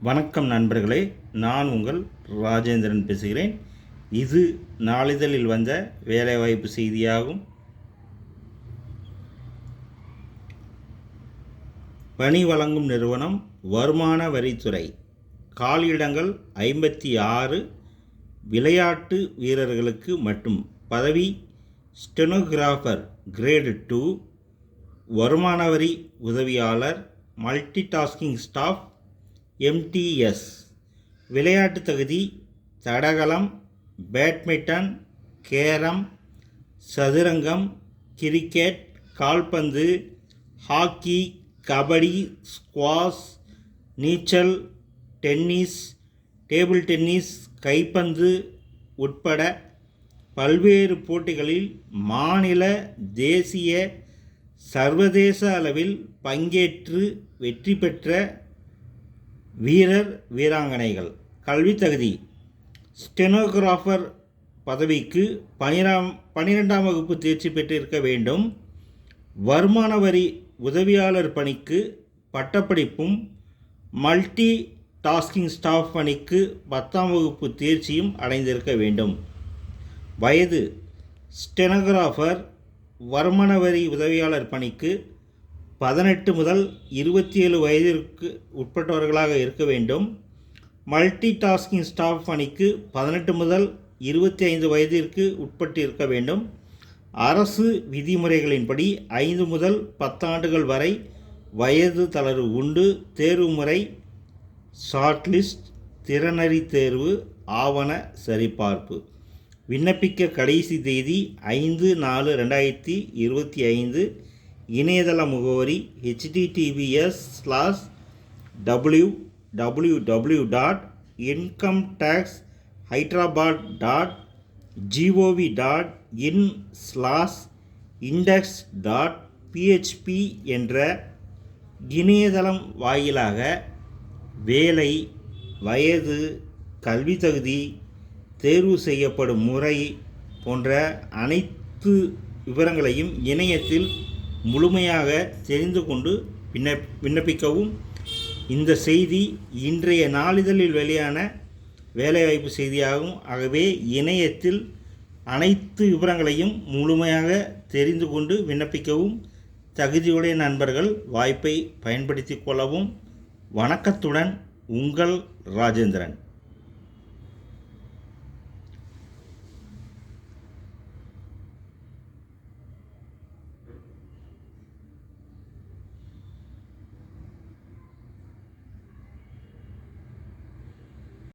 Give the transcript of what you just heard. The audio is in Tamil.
வணக்கம் நண்பர்களே நான் உங்கள் ராஜேந்திரன் பேசுகிறேன். இது நாளிதழில் வந்த வேலைவாய்ப்பு செய்தியாகும். பணி வழங்கும் நிறுவனம் வருமான வரித்துறை. காலியிடங்கள் ஐம்பத்தி ஆறு விளையாட்டு வீரர்களுக்கு மட்டும். பதவி ஸ்டெனோகிராஃபர் கிரேடு டூ. வருமான வரி உதவியாளர் மல்டி டாஸ்கிங் ஸ்டாஃப் எம்டிஎஸ் விளையாட்டு தகுதி தடகளம் பேட்மிட்டன் கேரம் சதுரங்கம் கிரிக்கெட் கால்பந்து ஹாக்கி கபடி ஸ்குவாஷ் நீச்சல் டென்னிஸ் டேபிள் டென்னிஸ் கைப்பந்து உட்பட பல்வேறு போட்டிகளில் மாநில தேசிய சர்வதேச அளவில் பங்கேற்று வெற்றி பெற்ற வீரர் வீராங்கனைகள். கல்வித் தகுதி. ஸ்டெனோகிராஃபர் பதவிக்கு பனிரெண்டாம் பன்னிரெண்டாம் வகுப்பு தேர்ச்சி பெற்றிருக்க வேண்டும். வருமான வரி உதவியாளர் பணிக்கு பட்டப்படிப்பும் மல்டி டாஸ்கிங் ஸ்டாஃப் பணிக்கு பத்தாம் வகுப்பு தேர்ச்சியும் அடைந்திருக்க வேண்டும். வயது. ஸ்டெனோகிராஃபர் வருமான வரி உதவியாளர் பணிக்கு பதினெட்டு முதல் இருபத்தி ஏழு வயதிற்கு உட்பட்டவர்களாக இருக்க வேண்டும். மல்டி டாஸ்கிங் ஸ்டாஃப் பணிக்கு பதினெட்டு முதல் இருபத்தி ஐந்து வயதிற்கு உட்பட்டு இருக்க வேண்டும். அரசு விதிமுறைகளின்படி ஐந்து முதல் பத்தாண்டுகள் வரை வயது தளர்வு உண்டு. தேர்வு முறை ஷார்ட்லிஸ்ட் திறனறி தேர்வு ஆவண சரிபார்ப்பு. விண்ணப்பிக்க கடைசி தேதி ஐந்து நாலு ரெண்டாயிரத்தி இருபத்தி ஐந்து. இணையதள முகவரி HTTPS slash W W W dot income tax Hyderabad dot GOV dot in slash index dot PHP என்ற இணையதளம் வாயிலாக வேலை வயது கல்வி தகுதி தேர்வு செய்யப்படும் முறை போன்ற அனைத்து விவரங்களையும் இணையத்தில் முழுமையாக தெரிந்து கொண்டு விண்ணப் விண்ணப்பிக்கவும். இந்த செய்தி இன்றைய நாளிதழில் வெளியான வேலைவாய்ப்பு செய்தியாகும். ஆகவே இணையத்தில் அனைத்து விவரங்களையும் முழுமையாக தெரிந்து கொண்டு விண்ணப்பிக்கவும். தகுதியுடைய நண்பர்கள் வாய்ப்பை பயன்படுத்தி கொள்ளவும். வணக்கத்துடன் உங்கள் ராஜேந்திரன்.